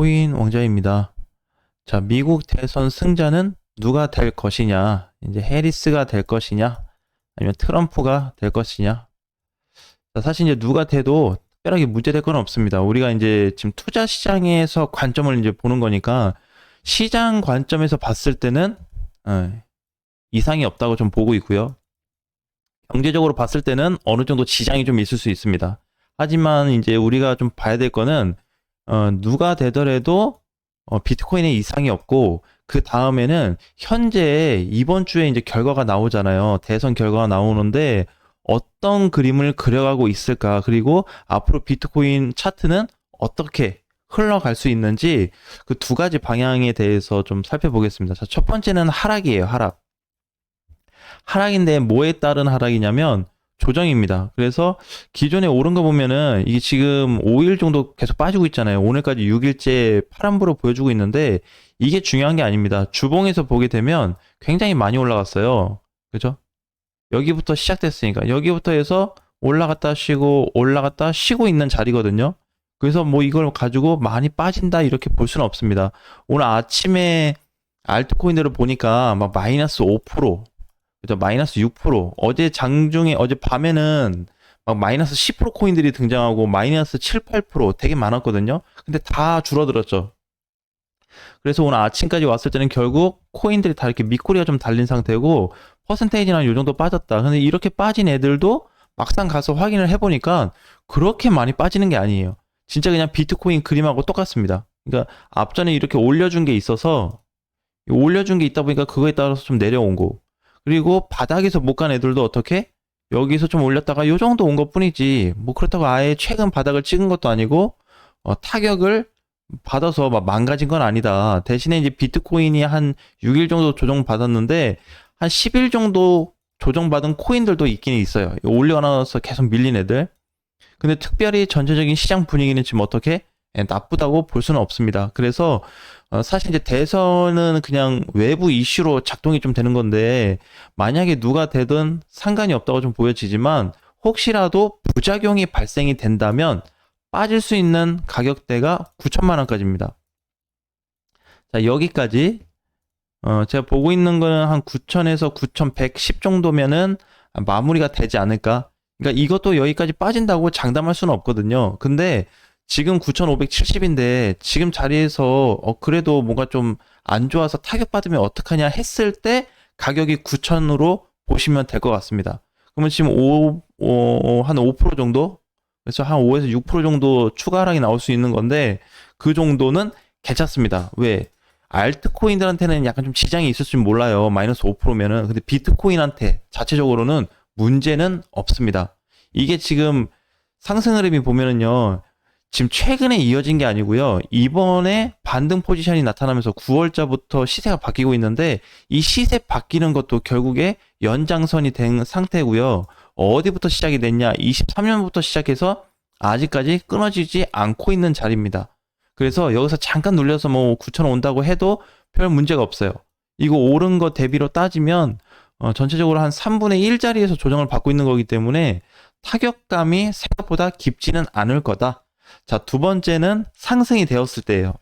비트코인 왕자입니다. 자, 미국 대선 승자는 누가 될 것이냐? 이제 해리스가 될 것이냐? 아니면 트럼프가 될 것이냐? 자, 사실 이제 누가 돼도 특별하게 문제될 건 없습니다. 우리가 이제 지금 투자 시장에서 관점을 이제 보는 거니까 시장 관점에서 봤을 때는 어, 이상이 없다고 좀 보고 있고요. 경제적으로 봤을 때는 어느 정도 지장이 좀 있을 수 있습니다. 하지만 이제 우리가 좀 봐야 될 거는 어, 누가 되더라도 어, 비트코인에 이상이 없고 그 다음에는 현재 이번 주에 이제 결과가 나오잖아요. 대선 결과가 나오는데 어떤 그림을 그려가고 있을까? 그리고 앞으로 비트코인 차트는 어떻게 흘러갈 수 있는지 그 두 가지 방향에 대해서 좀 살펴보겠습니다. 자, 첫 번째는 하락이에요. 하락. 하락인데 뭐에 따른 하락이냐면 조정입니다. 그래서 기존에 오른 거 보면은 이게 지금 5일 정도 계속 빠지고 있잖아요. 오늘까지 6일째 파란불을 보여주고 있는데 이게 중요한 게 아닙니다. 주봉에서 보게 되면 굉장히 많이 올라갔어요. 그죠? 여기부터 시작됐으니까 여기부터 해서 올라갔다 쉬고 올라갔다 쉬고 있는 자리거든요. 그래서 뭐 이걸 가지고 많이 빠진다 이렇게 볼 수는 없습니다. 오늘 아침에 알트코인들을 보니까 막 마이너스 5%, 그죠? 마이너스 6%. 어제 장중에 어제 밤에는 막 마이너스 10% 코인들이 등장하고 마이너스 7, 8% 되게 많았거든요. 근데 다 줄어들었죠. 그래서 오늘 아침까지 왔을 때는 결국 코인들이 다 이렇게 밑꼬리가 좀 달린 상태고 퍼센테이지는 요 정도 빠졌다. 근데 이렇게 빠진 애들도 막상 가서 확인을 해보니까 그렇게 많이 빠지는 게 아니에요. 진짜 그냥 비트코인 그림하고 똑같습니다. 그러니까 앞전에 이렇게 올려준 게 있어서 올려준 게 있다 보니까 그거에 따라서 좀 내려온 거. 그리고 바닥에서 못 간 애들도 어떻게 여기서 좀 올렸다가 요 정도 온 것 뿐이지 뭐 그렇다고 아예 최근 바닥을 찍은 것도 아니고 어, 타격을 받아서 막 망가진 건 아니다. 대신에 이제 비트코인이 한 6일 정도 조정 받았는데 한 10일 정도 조정받은 코인들도 있긴 있어요. 올려놔서 계속 밀린 애들. 근데 특별히 전체적인 시장 분위기는 지금 어떻게 예, 나쁘다고 볼 수는 없습니다. 그래서 어, 사실 이제 대선은 그냥 외부 이슈로 작동이 좀 되는 건데 만약에 누가 되든 상관이 없다고 좀 보여지지만 혹시라도 부작용이 발생이 된다면 빠질 수 있는 가격대가 9천만 원까지입니다. 자, 여기까지 어, 제가 보고 있는 거는 한 9천에서 9,110 정도면은 마무리가 되지 않을까. 그러니까 이것도 여기까지 빠진다고 장담할 수는 없거든요. 근데 지금 9,570인데 지금 자리에서 어, 그래도 뭔가 좀 안 좋아서 타격받으면 어떡하냐 했을 때 가격이 9,000으로 보시면 될 것 같습니다. 그러면 지금 5, 어, 한5% 정도? 그래서 한 5에서 6% 정도 추가 하락이 나올 수 있는 건데 그 정도는 괜찮습니다. 왜? 알트코인들한테는 약간 좀 지장이 있을 줄 몰라요. 마이너스 5%면은. 근데 비트코인한테 자체적으로는 문제는 없습니다. 이게 지금 상승 흐름이 보면은요. 지금 최근에 이어진 게 아니고요. 이번에 반등 포지션이 나타나면서 9월자부터 시세가 바뀌고 있는데 이 시세 바뀌는 것도 결국에 연장선이 된 상태고요. 어디부터 시작이 됐냐? 23년부터 시작해서 아직까지 끊어지지 않고 있는 자리입니다. 그래서 여기서 잠깐 눌려서 뭐 9천 원 온다고 해도 별 문제가 없어요. 이거 오른 거 대비로 따지면 어, 전체적으로 한 3분의 1 자리에서 조정을 받고 있는 거기 때문에 타격감이 생각보다 깊지는 않을 거다. 자, 두 번째는 상승이 되었을 때예요.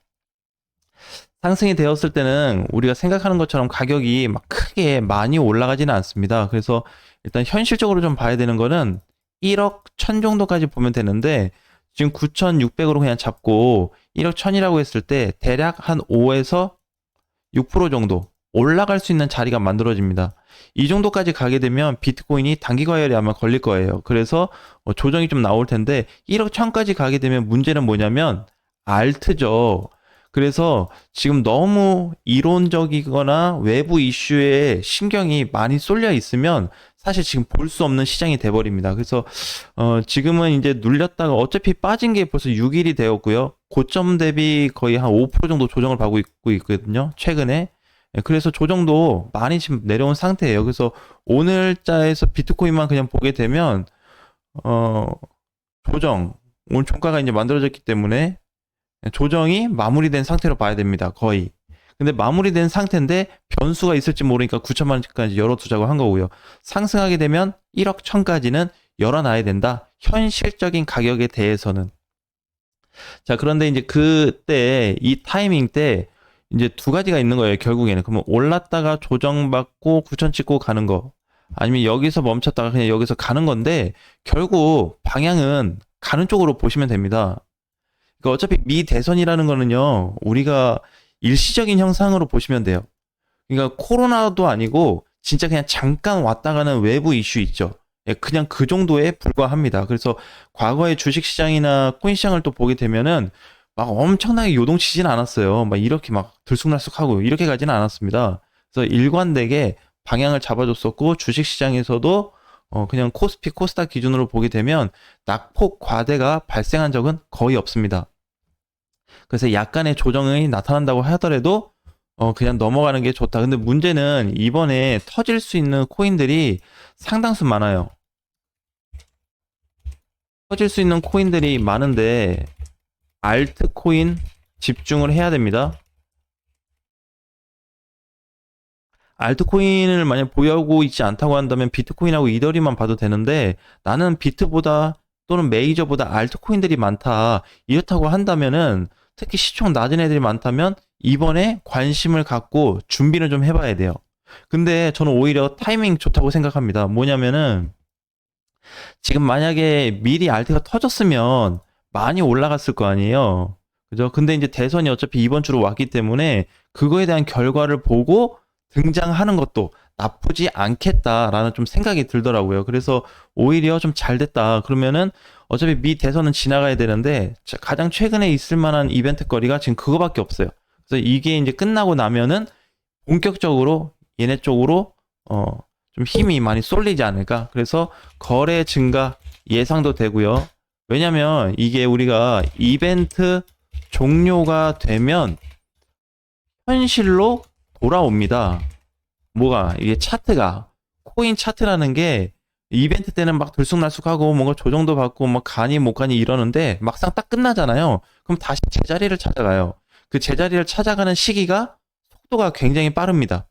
상승이 되었을 때는 우리가 생각하는 것처럼 가격이 막 크게 많이 올라가지는 않습니다. 그래서 일단 현실적으로 좀 봐야 되는 거는 1억 1000 정도까지 보면 되는데 지금 9,600으로 그냥 잡고 1억 1000이라고 했을 때 대략 한 5에서 6% 정도 올라갈 수 있는 자리가 만들어집니다. 이 정도까지 가게 되면 비트코인이 단기 과열이 아마 걸릴 거예요. 그래서 어, 조정이 좀 나올 텐데 1억 1000까지 가게 되면 문제는 뭐냐면 알트죠. 그래서 지금 너무 이론적이거나 외부 이슈에 신경이 많이 쏠려 있으면 사실 지금 볼 수 없는 시장이 돼버립니다. 그래서 어 지금은 이제 눌렸다가 어차피 빠진 게 벌써 6일이 되었고요. 고점 대비 거의 한 5% 정도 조정을 받고 있고 있거든요. 최근에. 예, 그래서 조정도 많이 지금 내려온 상태예요. 그래서 오늘자에서 비트코인만 그냥 보게 되면 어 조정 오늘 종가가 이제 만들어졌기 때문에 조정이 마무리된 상태로 봐야 됩니다. 거의. 근데 마무리된 상태인데 변수가 있을지 모르니까 9천만 원까지 열어두자고 한 거고요. 상승하게 되면 1억 1000까지는 열어놔야 된다. 현실적인 가격에 대해서는. 자, 그런데 이제 그때 이 타이밍 때 이제 두 가지가 있는 거예요. 결국에는 그러면 올랐다가 조정받고 9천 찍고 가는 거 아니면 여기서 멈췄다가 그냥 여기서 가는 건데 결국 방향은 가는 쪽으로 보시면 됩니다. 그러니까 어차피 미 대선이라는 거는요. 우리가 일시적인 형상으로 보시면 돼요. 그러니까 코로나도 아니고 진짜 그냥 잠깐 왔다 가는 외부 이슈 있죠. 예, 그냥 그 정도에 불과합니다. 그래서 과거의 주식 시장이나 코인 시장을 또 보게 되면은 막 엄청나게 요동치진 않았어요. 막 이렇게 막 들쑥날쑥하고 이렇게 가지는 않았습니다. 그래서 일관되게 방향을 잡아줬었고 주식 시장에서도 어 그냥 코스피 코스닥 기준으로 보게 되면 낙폭 과대가 발생한 적은 거의 없습니다. 그래서 약간의 조정이 나타난다고 하더라도 어 그냥 넘어가는 게 좋다. 근데 문제는 이번에 터질 수 있는 코인들이 상당수 많아요. 터질 수 있는 코인들이 많은데 알트코인 집중을 해야 됩니다. 알트코인을 만약 보유하고 있지 않다고 한다면 비트코인하고 이더리만 봐도 되는데 나는 비트보다 또는 메이저보다 알트코인들이 많다. 이렇다고 한다면은 특히 시총 낮은 애들이 많다면 이번에 관심을 갖고 준비를 좀 해봐야 돼요. 근데 저는 오히려 타이밍 좋다고 생각합니다. 뭐냐면은 지금 만약에 미리 알트가 터졌으면 많이 올라갔을 거 아니에요. 그죠? 근데 이제 대선이 어차피 이번 주로 왔기 때문에 그거에 대한 결과를 보고 등장하는 것도 나쁘지 않겠다라는 좀 생각이 들더라고요. 그래서 오히려 좀 잘 됐다. 그러면은 어차피 미 대선은 지나가야 되는데 가장 최근에 있을 만한 이벤트 거리가 지금 그거밖에 없어요. 그래서 이게 이제 끝나고 나면은 본격적으로 얘네 쪽으로 어 좀 힘이 많이 쏠리지 않을까. 그래서 거래 증가 예상도 되고요. 왜냐면 이게 우리가 이벤트 종료가 되면 현실로 돌아옵니다. 뭐가 이게 차트가 코인 차트라는 게 이벤트 때는 막 들쑥날쑥하고 뭔가 조정도 받고 막 가니 못 가니 이러는데 막상 딱 끝나잖아요. 그럼 다시 제자리를 찾아가요. 그 제자리를 찾아가는 시기가 속도가 굉장히 빠릅니다.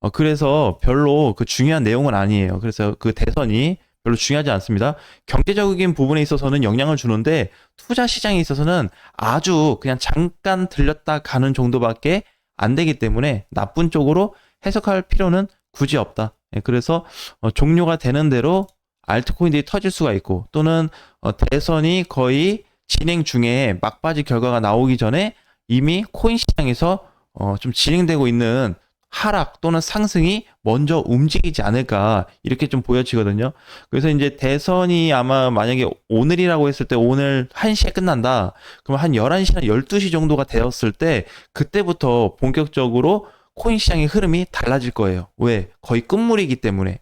어, 그래서 별로 그 중요한 내용은 아니에요. 그래서 그 대선이 별로 중요하지 않습니다. 경제적인 부분에 있어서는 영향을 주는데 투자 시장에 있어서는 아주 그냥 잠깐 들렸다 가는 정도밖에 안 되기 때문에 나쁜 쪽으로 해석할 필요는 굳이 없다. 예, 그래서 어, 종료가 되는 대로 알트코인들이 터질 수가 있고 또는 어, 대선이 거의 진행 중에 막바지 결과가 나오기 전에 이미 코인 시장에서 어, 좀 진행되고 있는 하락 또는 상승이 먼저 움직이지 않을까 이렇게 좀 보여지거든요. 그래서 이제 대선이 아마 만약에 오늘이라고 했을 때 오늘 1시에 끝난다. 그럼 한 11시나 12시 정도가 되었을 때 그때부터 본격적으로 코인 시장의 흐름이 달라질 거예요. 왜? 거의 끝물이기 때문에.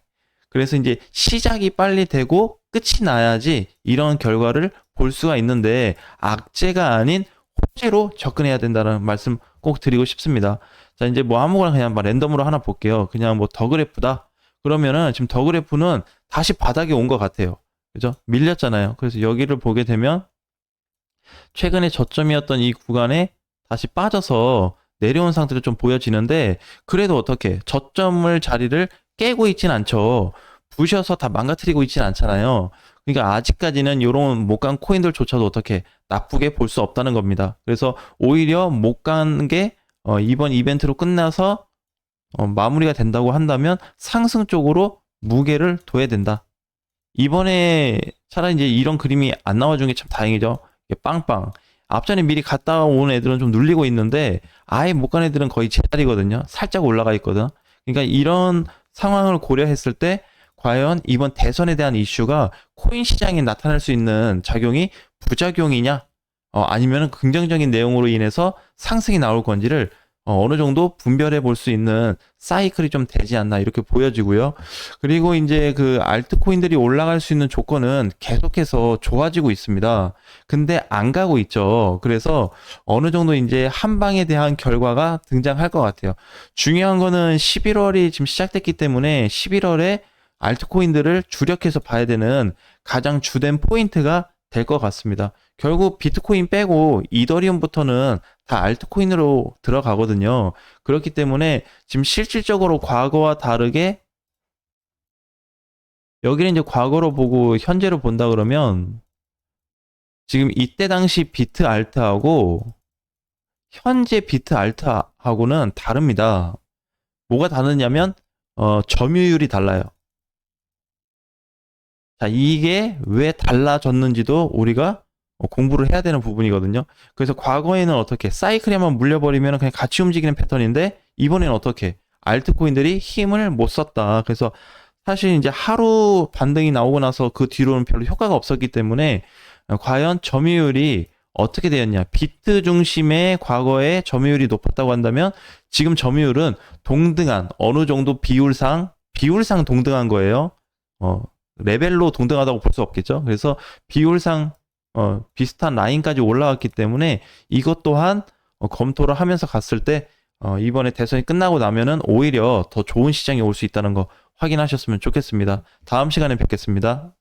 그래서 이제 시작이 빨리 되고 끝이 나야지 이런 결과를 볼 수가 있는데 악재가 아닌 호재로 접근해야 된다는 말씀 꼭 드리고 싶습니다. 자, 이제 뭐 아무거나 그냥 막 랜덤으로 하나 볼게요. 그냥 뭐 더 그래프다. 그러면은 지금 더 그래프는 다시 바닥에 온 것 같아요. 그죠? 밀렸잖아요. 그래서 여기를 보게 되면 최근에 저점이었던 이 구간에 다시 빠져서 내려온 상태로 좀 보여지는데 그래도 어떻게 저점을 자리를 깨고 있진 않죠. 부셔서 다 망가뜨리고 있진 않잖아요. 그러니까 아직까지는 이런 못 간 코인들조차도 어떻게 나쁘게 볼 수 없다는 겁니다. 그래서 오히려 못 간 게 어, 이번 이벤트로 끝나서 어, 마무리가 된다고 한다면 상승 쪽으로 무게를 둬야 된다. 이번에 차라리 이제 이런 그림이 안 나와준 게 참 다행이죠. 빵빵. 앞전에 미리 갔다 온 애들은 좀 눌리고 있는데 아예 못 간 애들은 거의 제자리거든요. 살짝 올라가 있거든. 그러니까 이런 상황을 고려했을 때 과연 이번 대선에 대한 이슈가 코인 시장에 나타날 수 있는 작용이 부작용이냐 어, 아니면 긍정적인 내용으로 인해서 상승이 나올 건지를 어, 느 정도 분별해 볼 수 있는 사이클이 좀 되지 않나 이렇게 보여지고요. 그리고 이제 그 알트코인들이 올라갈 수 있는 조건은 계속해서 좋아지고 있습니다. 근데 안 가고 있죠. 그래서 어느 정도 이제 한 방에 대한 결과가 등장할 것 같아요. 중요한 거는 11월이 지금 시작됐기 때문에 11월에 알트코인들을 주력해서 봐야 되는 가장 주된 포인트가 될 것 같습니다. 결국 비트코인 빼고 이더리움부터는 다 알트코인으로 들어가거든요. 그렇기 때문에 지금 실질적으로 과거와 다르게 여기는 이제 과거로 보고 현재로 본다 그러면 지금 이때 당시 비트 알트하고 현재 비트 알트하고는 다릅니다. 뭐가 다르냐면 어, 점유율이 달라요. 자, 이게 왜 달라졌는지도 우리가 어, 공부를 해야 되는 부분이거든요. 그래서 과거에는 어떻게 사이클에 한번 물려버리면 그냥 같이 움직이는 패턴인데 이번에는 어떻게 알트코인들이 힘을 못 썼다. 그래서 사실 이제 하루 반등이 나오고 나서 그 뒤로는 별로 효과가 없었기 때문에 어, 과연 점유율이 어떻게 되었냐. 비트 중심의 과거에 점유율이 높았다고 한다면 지금 점유율은 동등한 어느 정도 비율상 비율상 동등한 거예요. 어, 레벨로 동등하다고 볼 수 없겠죠. 그래서 비율상 어, 비슷한 라인까지 올라왔기 때문에 이것 또한 어, 검토를 하면서 갔을 때 어, 이번에 대선이 끝나고 나면은 오히려 더 좋은 시장이 올 수 있다는 거 확인하셨으면 좋겠습니다. 다음 시간에 뵙겠습니다.